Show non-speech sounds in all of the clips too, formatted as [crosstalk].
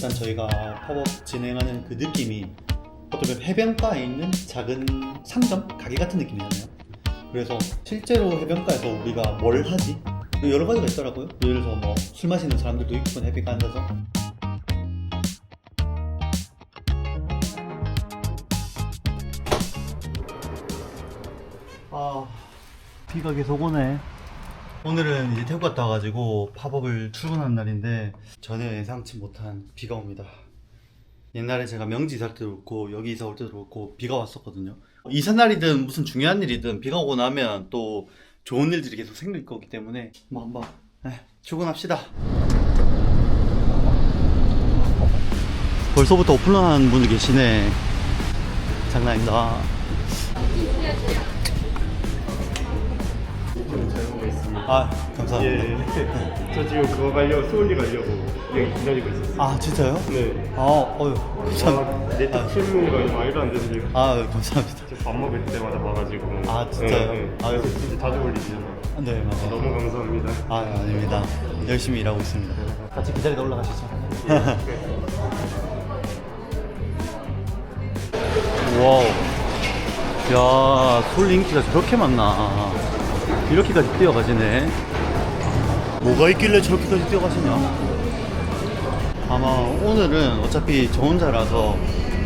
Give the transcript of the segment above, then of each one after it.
일단 저희가 팝업 진행하는 그 느낌이 어떻게 보면 해변가에 있는 작은 상점 가게 같은 느낌이잖아요. 그래서 실제로 해변가에서 우리가 뭘 하지? 여러 가지가 있더라고요. 예를 들어서 뭐 술 마시는 사람들도 있고 해변가 앉아서 아 비가 계속 오네. 오늘은 이제 태국 갔다 와가지고 팝업을 출근한 날인데 전혀 예상치 못한 비가 옵니다. 옛날에 제가 명지 이사 때도 그렇고 여기 이사 올 때도 그렇고 비가 왔었거든요. 이사 날이든 무슨 중요한 일이든 비가 오고 나면 또 좋은 일들이 계속 생길 거기 때문에 뭐 한번 에, 출근합시다. 벌써부터 오픈런 분들 계시네. 장난 아니다. 아 감사합니다. 예. 저 지금 그거 가려고 수원리 가려고 여기 기다리고 있었어요. 아 진짜요? 네. 아 어휴 감사합니다. 네트 실무가 말도 안 되는 지금 아 감사합니다. 지금 밥 먹을 때마다 봐가지고. 아, 진짜요? 네, 네. 아유. 진짜 자주 올리시잖아요. 네 맞아요. 너무 감사합니다. 아 아닙니다. 열심히 일하고 있습니다. 같이 기다리다 올라가시죠. [laughs] 와우. 야, 솔 인기가 저렇게 많나. 이렇게까지 뛰어가지네. 뭐가 있길래 저렇게까지 뛰어가시냐? 아마 오늘은 어차피 저 혼자라서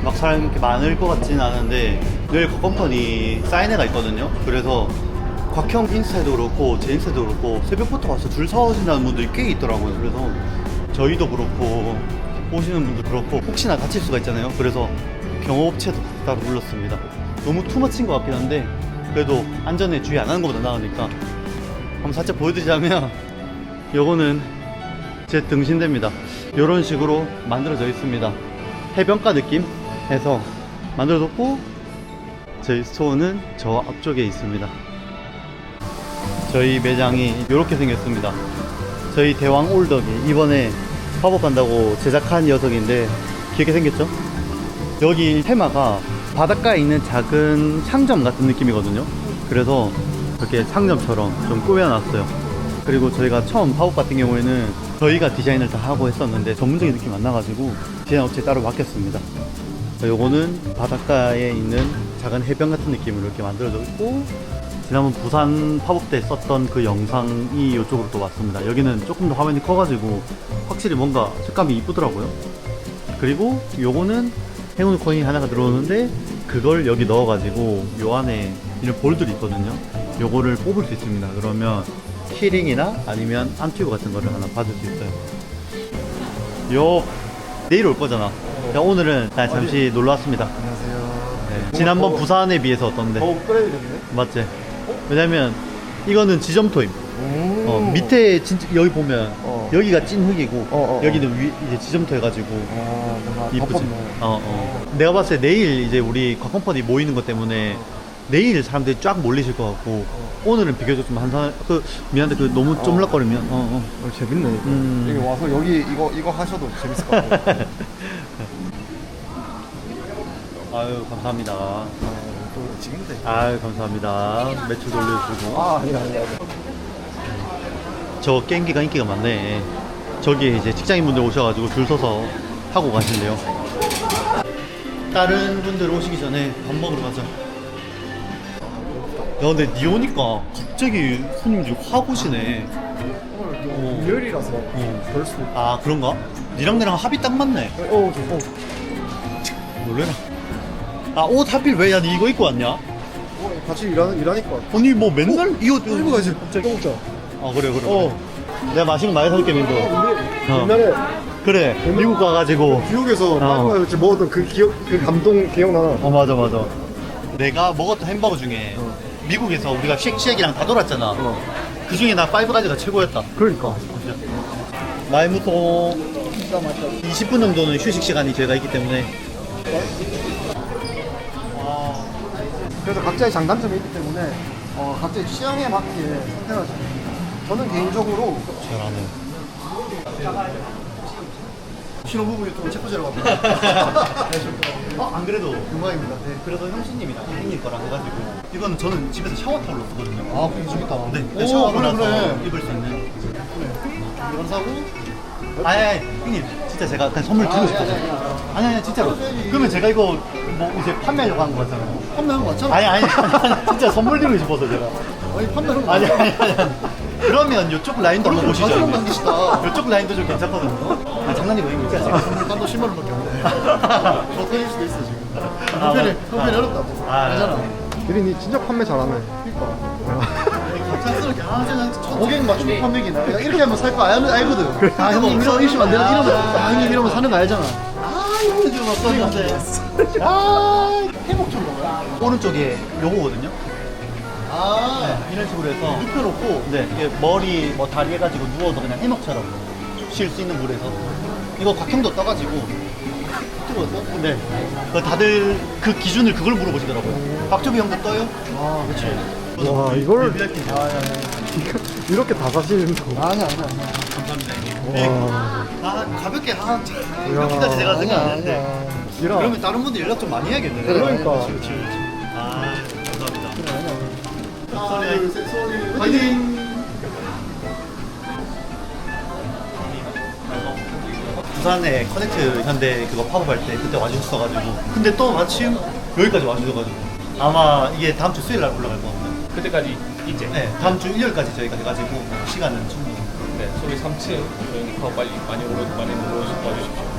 막 사람이 이렇게 많을 것 같진 않은데 내일 그 컴퍼니 사인회가 있거든요. 그래서 곽형 인스타에도 그렇고 제 인스타에도 그렇고 새벽부터 와서 줄 서신다는 분들이 꽤 있더라고요. 그래서 저희도 그렇고 오시는 분도 그렇고 혹시나 다칠 수가 있잖아요. 그래서 경호업체도 따로 불렀습니다. 너무 투머치인 것 같긴 한데 그래도 안전에 주의 안 하는 것보다 나으니까 한번 살짝 보여드리자면 요거는 제 등신대입니다. 이런 식으로 만들어져 있습니다. 해변가 느낌에서 만들어졌고 저희 스토어는 저 앞쪽에 있습니다. 저희 매장이 이렇게 생겼습니다. 저희 대왕 올덕이 이번에 팝업 한다고 제작한 녀석인데 귀엽게 생겼죠? 여기 테마가 바닷가에 있는 작은 상점 같은 느낌이거든요. 그래서 이렇게 상점처럼 좀 꾸며놨어요. 그리고 저희가 처음 팝업 같은 경우에는 저희가 디자인을 다 하고 했었는데 전문적인 느낌이 안 나가지고 디자인 업체 따로 맡겼습니다. 요거는 바닷가에 있는 작은 해변 같은 느낌으로 이렇게 만들어져 있고 지난번 부산 팝업 때 썼던 그 영상이 이쪽으로 또 왔습니다. 여기는 조금 더 화면이 커가지고 확실히 뭔가 색감이 이쁘더라고요. 그리고 요거는 행운 코인 하나가 들어오는데 그걸 여기 넣어가지고 요 안에 이런 볼들이 있거든요. 요거를 뽑을 수 있습니다. 그러면 키링이나 아니면 안튜브 같은 거를 하나 받을 수 있어요. 요 내일 올 거잖아. 야, 오늘은 잠시 놀러 왔습니다. 안녕하세요. 네. 지난번 부산에 비해서 어떤데? 더 업그레이드 됐네. 맞지? 왜냐면 이거는 지점토임. 음. 어, 밑에 진짜 여기 보면 어. 여기가 찐 흙이고 어, 어, 어. 여기는 위, 이제 지점토 해가지고 아, 뭔가 이쁘지. 어, 어. 내가 봤을 때 내일 이제 우리 곽컴퍼니 모이는 것 때문에 내일 사람들이 쫙 몰리실 것 같고 오늘은 비교적 좀 한산 그 미안한데 그 너무 쪼물락거리면 어, 어. 어, 재밌네. 이거. 음. 여기 와서 여기 이거 이거 하셔도 재밌을 것 같아요. [laughs] 아유 감사합니다. 아, 또 지금인데. 아유 감사합니다. 매출 돌려주시고 아, 아니 아니 아니. 저 게임기가 인기가 많네. 저기 이제 직장인분들 오셔가지고 줄 서서 하고 가신대요. 다른 분들 오시기 전에 밥 먹으러 가자. 야, 근데 니 오니까 갑자기 손님들이 확 오시네. 오늘 또 어. 금요일이라서 어. 아, 그런가? 니랑 나랑 합이 딱 맞네. 어, 저, 어. 놀래라. 아, 옷 하필 왜, 야, 니 이거 입고 왔냐? 어, 같이 일하는 일하니까. 아니, 뭐 맨날 이 옷, 이거 가야지. 갑자기. 또 먹자. 아, 그래, 그래. 어. 내가 맛있는 거 많이 사줄게, 민도. 어. 옛날에 그래, 미국 가가지고. 뉴욕에서 파리바이오지 먹었던 그 기억 그 감동 기억나나? 어 맞아 맞아 내가 먹었던 햄버거 중에 미국에서 우리가 쉑쉑이랑 다 돌았잖아 어. 그 중에 나 파이브 가지가 최고였다 그러니까. 맛있다. 20분 정도는 휴식 시간이 저희가 있기 때문에 그래서 각자의 장단점이 있기 때문에 어, 각자의 취향에 맞게 잘합니다. 저는 개인적으로 잘하네 신혼부부 유튜브 체포제라고 합니다. [laughs] 어, 안 그래도 영광입니다. 네. 그래도 형수님이랑 형님 거랑 해가지고 이거는 저는 집에서 샤워 타올로 쓰거든요 아, 그게 좋겠다. 네, 오, 샤워하고 그래, 나서 그래. 입을 수 있는 이건 사고, 아니 아니 형님 진짜 제가 그냥 선물 드리고 싶어서 아니 아니 진짜로 그러면 제가 이거 뭐 이제 판매하려고 한 거잖아요 판매한 거 맞잖아. 아니 아니 아니 진짜 선물 드리고 싶어서 제가 아니 판매한 거 아니 아니 아니 아니. 그러면 이쪽 라인도 한번 보시죠 형님. 남기시다. 이쪽 라인도 좀 괜찮거든요 아 장난이고 형님 진짜 제가 선물 단도 10만 원밖에 안 돼. 더 터질 수도 있어 지금. 형편이 형편이 어렵다고. 아, 알잖아. 유린이 진짜 판매 잘하네. 갑작스럽게 아 고객 맞춤 판매기나 야, 이렇게 하면 살 거 알거든. 아 형님 이러 이러시면 안 되나 이러면 아 형님 이러면 사는 거 알잖아. 아 이거 좀 없었는데. 아 해먹촌 먹어요. 오른쪽에 요거거든요 아 이런 식으로 해서 눕혀놓고 네, 이게 머리 뭐 다리 해가지고 누워서 그냥 해먹처럼 쉴 수 있는 물에서 이거 곽형도 떠가지고 뜨거웠어? 네, 그 다들 그 기준을 그걸 물어보시더라고요. 박주비 형도 떠요? 아 그렇지. 와, 이걸- VIP. 아, 이렇게 다 사시는 거. 아니야 아니야 아니야. 감사합니다. 형님. 와. 아 가볍게 야. 이렇게까지 제가 생각 안 했는데. 아니야. 그러면 다른 분들 연락 좀 많이 해야겠네. 그러니까. 그렇지. 아 감사합니다. 하나 둘 셋 소리 파이팅. 부산에 커넥트 현대 그거 팝업할 때 그때 와주셨어가지고 근데 또 마침 여기까지 와주셔가지고 아마 이게 다음 주 수요일 날 올라갈 것 같아요. 그때까지 이제 네, 다음 주 일요일까지 저희가 돼가지고 시간은 충분히. 네, 소리 3층 더 빨리 많이 오르 많이 오르 와주십시오.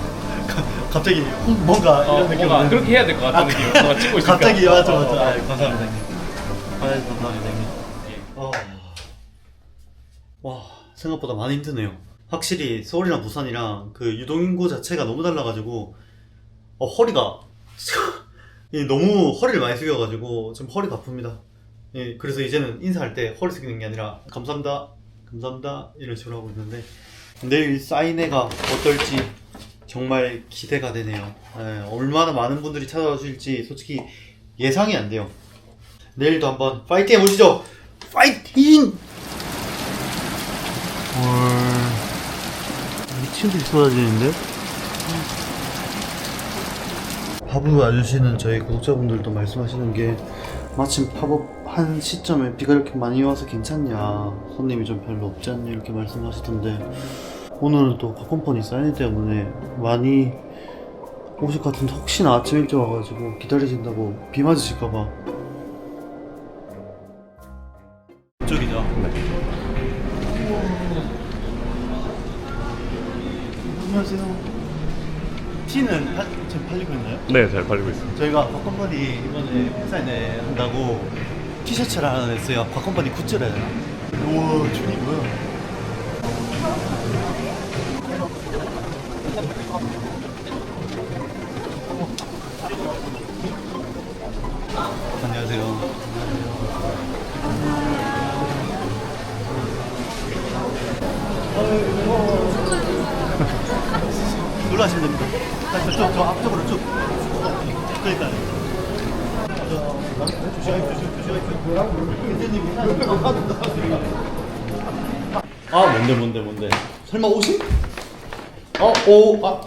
[laughs] 갑자기 뭔가 어, 이런 느낌. 뭔가 그렇게 해야 될 것 같은 느낌. 뭔가 찍고 있으니까. 갑자기 맞아 어, 맞아. 어, 어. 아, 감사합니다 형님. 아 감사합니다. 어. 와 생각보다 많이 힘드네요. 확실히 서울이랑 부산이랑 그 유동인구 자체가 너무 달라가지고 어, 허리가 [laughs] 이 너무 허리를 많이 숙여가지고 지금 허리가 아픕니다. 예, 그래서 이제는 인사할 때 허리 숙이는 게 아니라 감사합니다, 감사합니다 이런 식으로 하고 있는데 내일 사인회가 어떨지 정말 기대가 되네요. 예, 얼마나 많은 분들이 찾아와 주실지 솔직히 예상이 안 돼요. 내일도 한번 파이팅 해보시죠. 파이팅! 미친 듯이 쏟아지는데? 팝업 와주시는 저희 구독자분들도 말씀하시는 게 마침 팝업 한 시점에 비가 이렇게 많이 와서 괜찮냐 손님이 좀 별로 없지 않냐 이렇게 말씀하시던데 오늘은 또 팝콘폰이 사인 때문에 많이 오실 것 같은데 혹시나 아침 일찍 와가지고 기다리신다고 비 맞으실까봐 쪽이죠? 안녕하세요 티는 팔, 지금 팔리고 있나요? 네, 잘 팔리고 있습니다. 저희가 곽컴퍼니 이번에 회사에 한다고 티셔츠를 하나 냈어요. 곽컴퍼니 굿즈를 해야 되나? 우와? 안녕하세요. 놀라시면 됩니다. 자, 저, 저, 저 앞쪽으로 쭉. 그러니까. 아 뭔데 뭔데 뭔데 설마 옷이? 어? 오? 아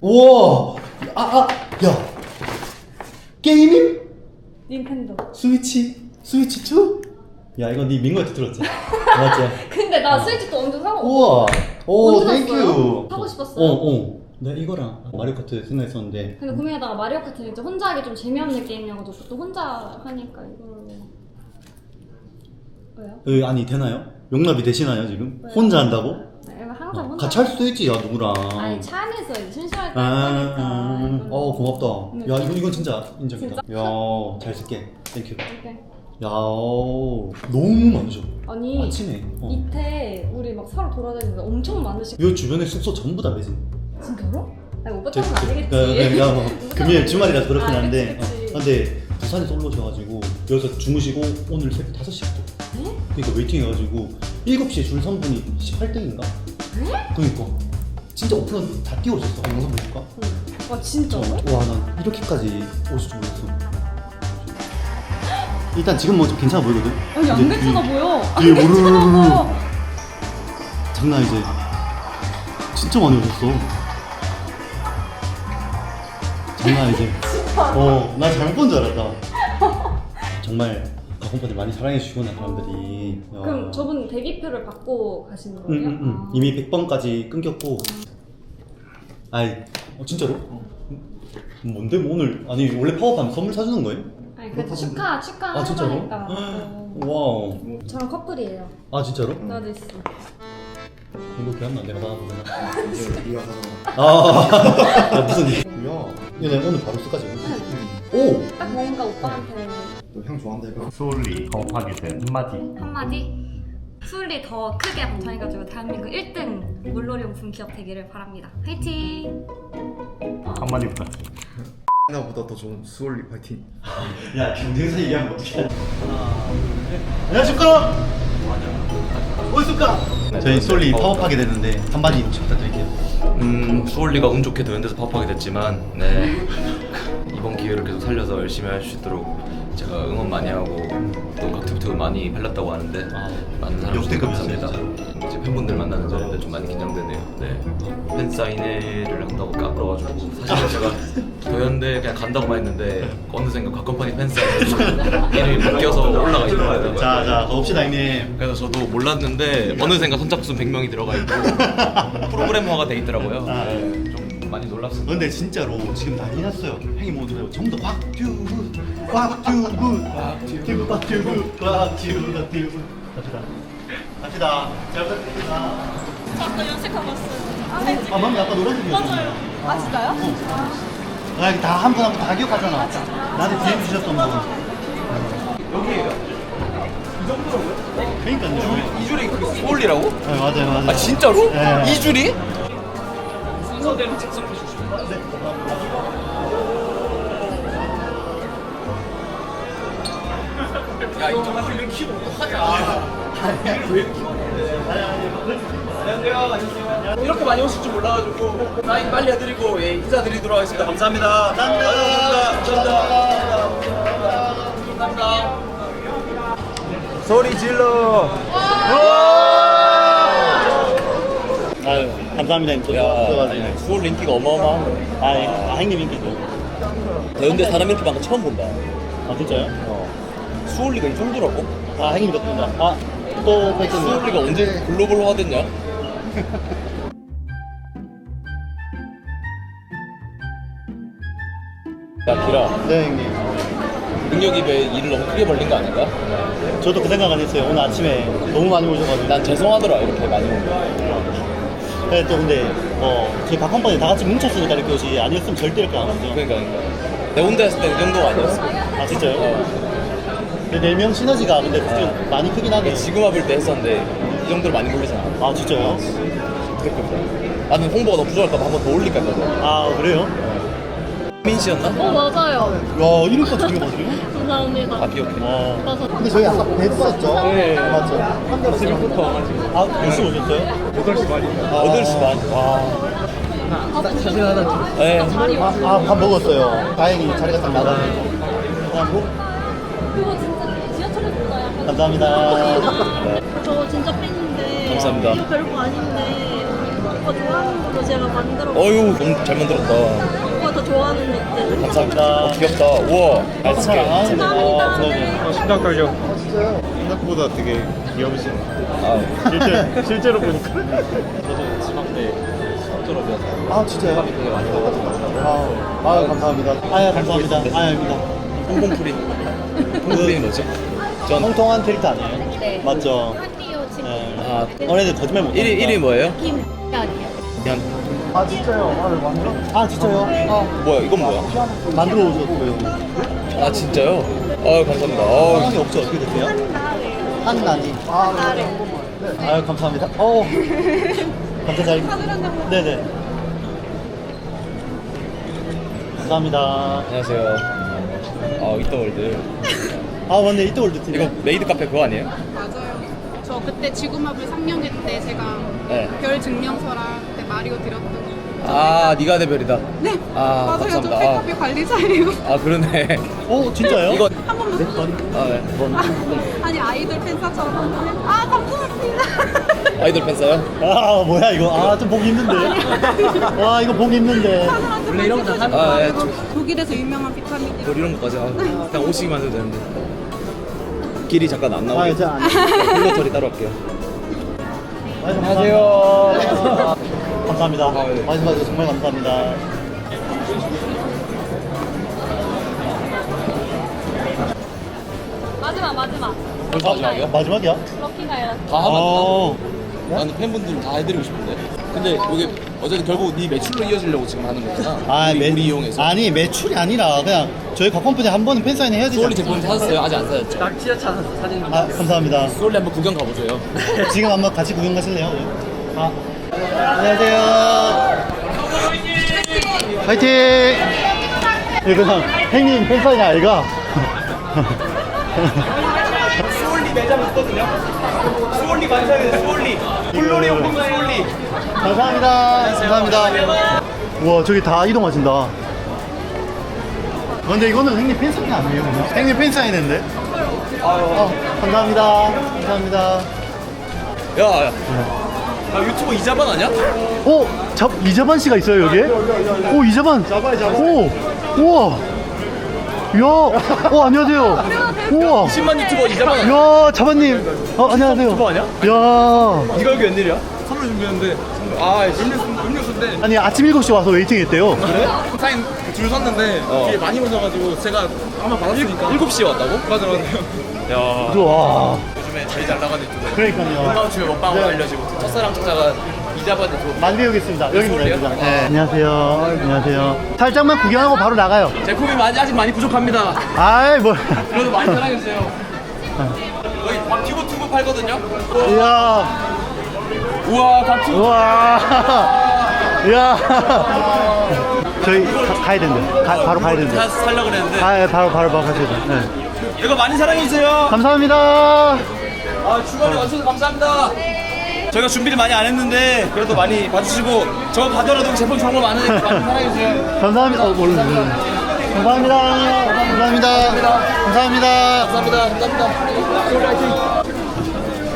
우와 아아야 게임임? 닌텐도. 스위치? 스위치 2? 야 이거 네 민거한테 들었지? 맞지? [laughs] 근데 나 스위치도 엄청 사고. 우와 오 땡큐? 사고 싶었어요? 어어 내가 이거랑 마리오 카트 생각했었는데 근데 고민하다가 마리오 카트는 이제 혼자 하기 좀 재미없는 게임이어가지고 또 혼자 하니까 이걸로. 왜요? 그 아니 되나요? 용납이 되시나요 지금? 왜요? 혼자 한다고? 네, 항상 혼자. 같이 할 수도 있지 야 누구랑 아니 차 안에서 이제 심심할 때 아, 하니까. 아, 이거는. 어 고맙다. 네. 야 이건 이건 진짜 인정이다. 진짜? 야 잘 쓸게. 땡큐. 이렇게. 야 너무 많으셔. 아니 아침에. 어. 이태 우리 막 사러 돌아다니는데 엄청 많으시고. 요 주변에 숙소 전부 다 매진. 진짜로? 아니 오빠 저- 차는 저- 아니겠지. 그, 그, [laughs] 뭐, 금요일 주말이라서 그렇긴 아, 한데. 그치, 그치. 어, 근데 부산에서 올라오셔가지고 여기서 주무시고 오늘 새벽 5시부터. 네? 그러니까 웨이팅 해가지고 7시에 줄 선 분이 18등인가? 네? 그러니까 진짜 오픈런 다 띄워줬어. 영상 보실까? 응. 와 진짜로? 와, 난 이렇게까지 오실 줄 몰랐어. 일단 지금 뭐 좀 괜찮아 보이거든? 아니 안 괜찮아 뒤- 보여. 뒤에 안 괜찮아 우르르르. 보여. 장난 아니지? 진짜 많이 오셨어. 장난 아니지? 어, 나 잘못 본 줄 알았다. 정말 가공판을 많이 사랑해 주시구나 사람들이. 야. 그럼 저분 대기표를 받고 가시는 응, 거예요? 응, 응. 아. 이미 100번까지 끊겼고. 아이, 어, 진짜로? 뭔데 뭐 오늘 아니 원래 파업하면 선물 사주는 거예요? 아니 그 축하 축하 아, 진짜로? 하니까 [gasps] 와우. 저랑 커플이에요. 아 진짜로? 나도 있어. 이거 기억나? 내가 받아보잖아. 아, [laughs] 야, 무슨 일? 야, 얘네 오늘 바로 쓰까지. 오! 딱 뭔가 오빠한테 너 향 좋아한다 이거. 소울리 거업하게 된 한마디 한마디 수을리 더 크게 방송해가지고 대한민국 1등 물놀이용품 기업 되기를 바랍니다. 화이팅! 한마디 부탁드립니다 나보다 더 좋은 수월리 파이팅. [laughs] 야, 경쟁사 얘기하면 어떡해. 안녕하십니까? 어딨을까? 저희 솔리 파업하게 됐는데 한마디 부탁드릴게요. 음, 수월리가 운 좋게 되는 데서 파업하게 됐지만, 네. [laughs] 이번 기회를 계속 살려서 열심히 할 수 있도록 제가 응원 많이 하고 또 각투부터 많이 팔렸다고 하는데 아, 많은 사람 역대급이었어요, 감사합니다. 이제 팬분들 만나는 자리인데 좀 많이 긴장되네요. 네. 팬 사인회를 한다고 까불어가지고 사실은 제가 도현대 그냥 간다고만 했는데 어느샌가 곽건판이 팬 사인회 이름이 바뀌어서 올라가 있더라고요. 자, 자, 가봅시다, 형님. 그래서 저도 몰랐는데 어느샌가 선착순 100명이 들어가 있고 [laughs] 프로그래머가 돼 있더라고요. 아. 네, 좀 많이 놀랍습니다. 근데 진짜로 지금 난리 났어요. 형님 모두 전부 다 곽튜브, 곽튜브, 곽튜브, 곽튜브, 곽튜브, 곽튜브. 갑시다. 갑시다. 잘 부탁드립니다. 저 아까 연습하고 왔어요. 아, 맞네. 아까 노란색이었어. 맞아요. 아 진짜요? 아, 다한 분 한 분 다 기억하잖아. 나한테 DM 주셨던 분. 여기에요? 이 정도라고요? 그러니까요. 이 줄이 그 소울리라고? 네, 맞아요, 맞아요. 아 진짜로? 네. 이 줄이? 야 이거 한명 키고 하자. 이렇게 많이 오실 줄 몰라가지고 사인 빨리 해드리고 예, 인사드리도록 하겠습니다. 감사합니다. 감사합니다. 감사합니다. 소리 질러. 아유, 감사합니다. 형님. 수월 인기가 어마어마한 거. 아, 예. 아, 형님 인기죠. 대운대 사람 이렇게 많은 거 처음 본다. 아, 진짜요? 수월리가 이 정도라고? 아, 형님 덕분이다. 아, 또 뵙겠네요. 수월리가 언제 글로벌화 됐냐? 야 기라 네, 형님. 능력 입에 일을 너무 크게 벌린 거 아닌가? 저도 그 생각 안 했어요. 오늘 아침에 너무 많이 오셔가지고. 난 죄송하더라 이렇게 많이 온 거. 근데 또 근데, 어, 저희 박한번에 다 같이 뭉쳤으니까 이렇게 오지. 아니었으면 절대 이렇게 안 오죠. 그러니까 그러니까 내 혼자 했을 때이 정도가 아니었어. 아, 진짜요? 어. 네 명 시너지가 근데 좀 많이 크긴 하네. 지금 와볼 때 했었는데 이 정도로 많이 몰리잖아. 아, 진짜요? 그랬거든. 나는 홍보가 너무 부족할까 봐 한 번 더 올릴까 했거든. 아, 그래요? 민 씨였나? 어 맞아요. 야, 이름까지 기억하세요? [laughs] 감사합니다. 아 기억해. 와. 맞아. 근데 저희 아까 배도 썼죠? 네. 맞죠? 아침부터 와가지고. 아, 몇시 오셨어요? 8시 반입니다 아, 8시 반. 와. 사진 하나 찍. 네. 아, 아, 밥 먹었어요. 다행히 자리가 딱 나가서. 그냥 뭐, 그거 진짜 감사합니다. 저 진짜 팬인데. 감사합니다. 이거 별거 아닌데. 오빠 좋아하는 걸로 제가 만들어. 어유 너무 잘 만들었다. 오빠 더 좋아하는 것들. 감사합니다. 어, 귀엽다. 우와. 잘 쓸게. 아, 그러네. 어, 심장 떨려 생각보다 되게 귀여우신 아, 실제, 실제로 보니까 저도 지방 때 수학 졸업이어서 아, 진짜요? 되게 많이 먹어가지고. 아, 아, 감사합니다. 아, 감사합니다. 아, 아닙니다. 홍콩 프린. 홍콩 프린이 뭐지? 전 통통한 캐릭터 아니에요? 네. 맞죠? 한디오 지금 네. 아, 너네들 거짓말 못. 이름 이름이 뭐예요? 김야리요. 그냥 아 진짜요? 아 완전 아, 진짜요? 아, 뭐야? 이건 뭐야? 만들어 오셨고요. 아 진짜요? 아 감사합니다. 아, 성함이 없죠? 어떻게 되세요? 한나니. 아, 아유, 감사합니다. 어. [laughs] 감사 잘. 네네. 감사합니다. 안녕하세요. 아 이터월드. [laughs] 아, 맞네. 이때월드 팀. 이거 메이드 카페 그거 아니에요? 맞아요. 저 그때 지구마블 3년기 때 제가 네. 별 증명서랑 그때 마리오 드렸던 거. 아 네가 대별이다. 네. 아, 맞아요. 감사합니다. 저 팬카페 관리자예요. 아 그러네. 어, 진짜요? 이거 한 번만. 네 번. 아 네. 아니 아이돌 팬사처럼. 아 감사합니다. 아이돌 팬싸요? 아, 뭐야, 이거. 아, 좀 보기 힘든데. 와, 이거 보기 힘든데. 원래 이런 거 다 하는 아, 예, 독일에서 유명한 비타민이. 뭐 이런 것까지 아, 그냥 오시기만 해도 되는데. 길이 잠깐 안 나오게. 아, 저 안. 블러 처리 따로 할게요. 안녕하세요. 감사합니다. 아, 예. 말씀하셔서 정말 감사합니다. 마지막 마지막 벌써 마지막이야? 마지막이야? 럭키 가요. 다 하면 안 어. 된다. 나는 팬분들 다 해드리고 싶은데. 근데 이게 어쨌든 결국 네 매출로 이어지려고 지금 하는 거잖아. 아, 우리, 매, 우리 이용해서. 아니 매출이 아니라 그냥 저희 각 컴퍼니 한 번은 팬사인 해야 되지 수월리 않나? 제품 사셨어요? 아직 안 사셨죠? 딱 티셔츠 사진 아 감사합니다. 수월리 한번 구경 가보세요. [laughs] 지금 한번 같이 구경 가실래요? 아 안녕하세요. 파이팅! 이거 그냥 행님 팬사인이 아이가. 수올리 매장 있거든요. 수올리 만상에서 수올리. 물놀이 용품 수올리. 감사합니다. 감사합니다. 우와 저기 다 이동하신다. 아, 근데 이거는 행님 팬사인이 아니에요 그냥? 행님 팬사인인데? 어, 감사합니다. 감사합니다. 야, 야. 아, 유튜버 이자반 아니야? 오! 잡, 이자반 씨가 있어요 여기에? 오 이자반! 잡아요 잡아 오! 우와! 이야! 어 안녕하세요 우와! 10만 유튜버 이자반 아니야? 이야 자반님! 어 안녕하세요 유튜버 아니야? 이야 네가 여기 웬일이야? 선물 준비했는데. 아, 음료수, 음료수인데. 아니 아침 7시 와서 웨이팅 했대요. 그래? 사인 줄 섰는데 이게 많이 오셔가지고 제가 한번 받았으니까. 7시에 왔다고? 맞아 맞아. 야. 우와? 요즘에 제일 잘 나가는 유튜버 그러니까요. 먹방 중에 먹방으로 알려지고 첫사랑 찾아가 이자반에 만들어오겠습니다. 여기입니다. 서울이요? 여기가 네. 안녕하세요. 안녕하세요. 살짝만 구경하고 바로 나가요. 제품이 많이, 아직 많이 부족합니다. 아이 뭘 그래도 많이 사랑해주세요. 여기 박튜브 튜브 팔거든요? 이야 우와 박튜브 우와 [laughs] 이야 저희 가, 가야 된대 가, 바로 가야 된대 다 살려고 그랬는데 아, 예, 바로 바로 바로 가셔야 돼. 네. 이거 많이 사랑해주세요 감사합니다. 아 주말에 와주셔서 감사합니다 저희가 준비를 많이 안 했는데 그래도 많이 봐주시고 저 가더라도 제품 정말 많으니까 많이 [laughs] 사랑해주세요 감사합니다. 어. 몰라. 감사합니다. 감사합니다. 감사합니다. 감사합니다 감사합니다 화이팅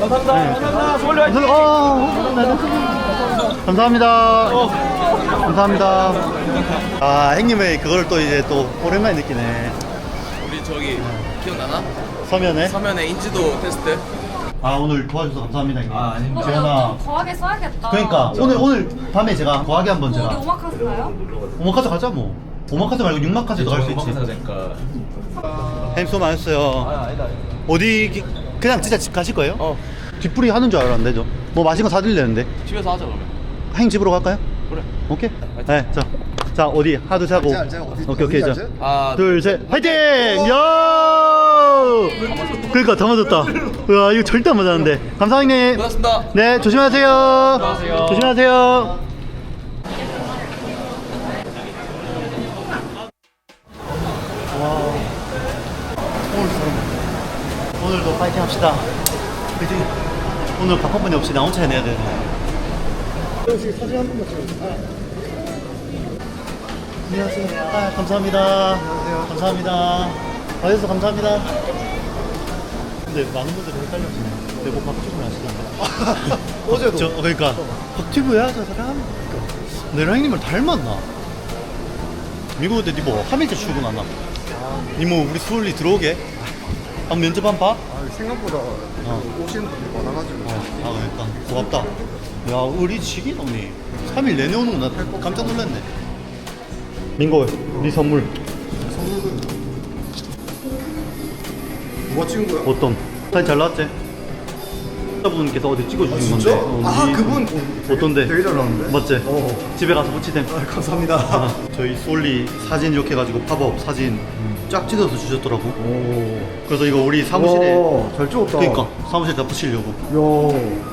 감사합니다 감사합니다 소리 화이팅 어, 네. 감사합니다. 감사합니다. 아, 형님의 그걸 또 이제 또 오랜만에 느끼네. 우리 저기 기억나나? 서면에. 서면에 인지도 테스트 아, 오늘 도와줘서 감사합니다. 형님. 아, 아닙니다. 제가 좀 거하게 써야겠다. 그러니까 오늘 오늘 밤에 제가 거하게 한번 뭐 어디 제가 오마카세 가요? 오마카세 가자 뭐. 오마카세 말고 육마카세도 갈 수 있지. 되니까 햄 수고 많으셨어요. 아 아니다 어디 기- 그냥 진짜 집 가실 거예요? 어 뒷풀이 하는 줄 알았는데 저. 뭐 맛있는 거 사드리려는데. 집에서 하자 그러면 행 집으로 갈까요? 그래 오케이. 네, 자. 자, 어디? 하도 자고. 제가- 제가 어디- 오케이, 오케이. 어디 자. 가죠? 아 둘, 셋. 화이팅! 야! 그러니까 다 맞았다. 와, 이거 절대 안 맞았는데. 감사합니다. 형님. 고맙습니다 네, 조심하세요. 조심하세요. 와. 오늘 사람. 오늘 도 파이팅 합시다. 그지? 오늘 박컴퍼니 없이 나 혼자 해내야 되네. 사진 한 번만 찍어주세요. 안녕하세요. 아, 감사합니다. 안녕하세요. 감사합니다. 와주셔서 감사합니다. 근데 많은 분들이 헷갈려지네. 내가 박튜브를 아시던데. [laughs] 어제도. 저, 어, 그러니까 박튜브야 저 사람. 내랑 형님을 닮았나? 미국 때 니뭐 하밀트 출근하나? 니뭐 우리 수월리 들어오게? 한번 면접 한 봐? 아, 생각보다 오시는 분들이 많아가지고. 어, 아 그러니까 고맙다. 야 우리 지기 언니 3일 내내 오는 거나 깜짝 놀랐네. 민고, 네 선물 누가 찍은 거야? 어떤? 사진 잘 나왔지? 분께서 어디 찍어주신 진짜? 건데. 어, 아, 네. 그분? 어떤데? 되게 잘 나왔는데? 맞지? 어. 집에 가서 붙이셈. 아, 감사합니다. 아, 저희 솔리 사진 이렇게 해가지고 팝업 사진 쫙 찍어서 주셨더라고. 오. 그래서 이거 우리 사무실에 와, 잘 찍었다. 그러니까 사무실 다 붙이려고. 야.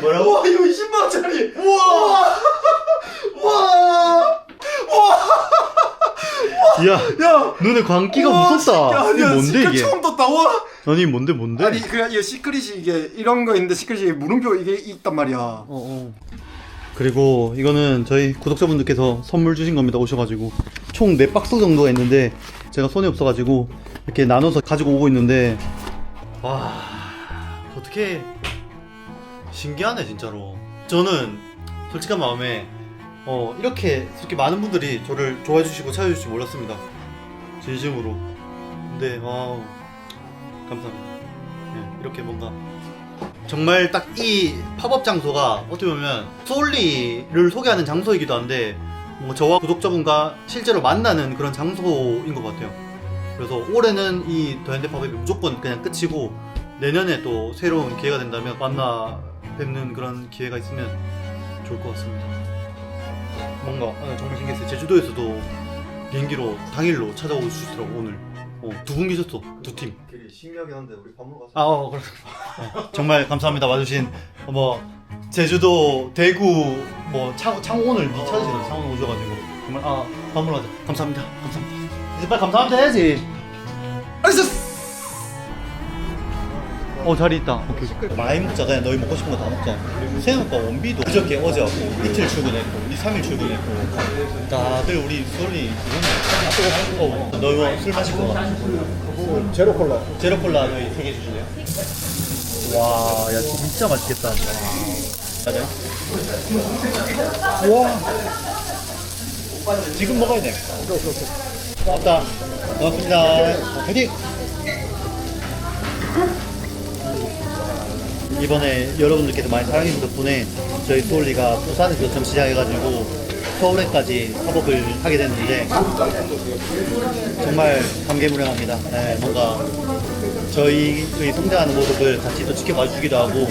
뭐라고? 와, 이거 20만 원짜리. 우와. 와. 야, 야, 눈에 광기가 무섭다. 이게 뭔데 이게? 처음 떴다. 와. 아니 뭔데 뭔데? 아니 그냥 이게 시크릿이 이게 이런 거 있는데 시크릿이 물음표 이게 있단 말이야. 어, 어. 그리고 이거는 저희 구독자분들께서 선물 주신 겁니다. 오셔가지고 총 4박스 정도가 있는데 제가 손이 없어가지고 이렇게 나눠서 가지고 오고 있는데 와 어떻게 신기하네 진짜로. 저는 솔직한 마음에 어, 이렇게 이렇게 많은 분들이 저를 좋아해 주시고 찾아주실지 몰랐습니다. 진심으로. 근데 와 감사합니다. 예, 이렇게 뭔가 정말 딱 이 팝업 장소가 어떻게 보면 소울리를 소개하는 장소이기도 한데 뭐 저와 구독자분과 실제로 만나는 그런 장소인 것 같아요. 그래서 올해는 이 더현대 팝업이 무조건 그냥 끝이고 내년에 또 새로운 기회가 된다면 만나 뵙는 그런 기회가 있으면 좋을 것 같습니다. 뭔가 아, 정말 신기했어요. 제주도에서도 비행기로 당일로 찾아오 주시더라고 오늘. 어, 두 분 계셨어, 두 팀. 되게 신기하긴 한데 우리 밥 먹으러 가자. 아, 어, 그렇습니다. 정말 감사합니다. 와주신 뭐 제주도, 대구, 뭐 창, 창원을 니 찾으시는 창원 오셔가지고 정말 아 밥 먹으러 가자. 감사합니다. 감사합니다. 이제 빨리 감사합니다 해야지. 알겠어. 어 자리 있다. 오케이. 많이 먹자. 그냥 너희 먹고 싶은 거 다 먹자. 세우과 원비도 그저께 어제 왔고 이틀 출근했고 이 3일 출근했고 다들 우리 소리 이건 어, 너희 뭐술 마실 거 같아. 제로 콜라. 제로 콜라 저희 3개 주실래요? 와, 야 진짜 맛있겠다. 맞아요? 와. 지금 먹어야 돼. 고맙다. 고맙습니다. 화이팅! 이번에 여러분들께서 많이 사랑해 주신 덕분에 저희 소울리가 부산에서 처음 시작해가지고 서울에까지 팝업을 하게 됐는데 정말 감개무량합니다. 네, 뭔가 저희의 성장하는 모습을 같이 또 지켜봐 주기도 하고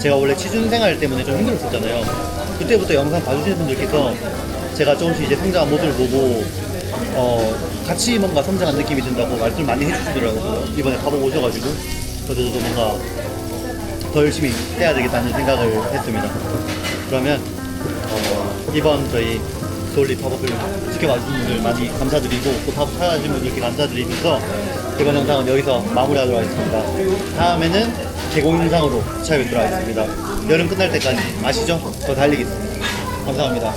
제가 원래 취준 생활 때문에 좀 힘들었었잖아요. 그때부터 영상 봐주시는 분들께서 제가 조금씩 이제 성장한 모습을 보고 어, 같이 뭔가 성장한 느낌이 든다고 말씀을 많이 해주시더라고요. 이번에 가보고 오셔가지고 저도 저도 뭔가 더 열심히 해야 되겠다는 생각을 했습니다. 그러면 어, 이번 저희 소울리 팝업을 지켜봐 주신 분들 많이 감사드리고 또 팝업 찾아주신 분들께 감사드리면서 이번 영상은 여기서 마무리하도록 하겠습니다. 다음에는 개공 영상으로 찾아뵙도록 하겠습니다. 여름 끝날 때까지 아시죠? 더 달리겠습니다. 감사합니다.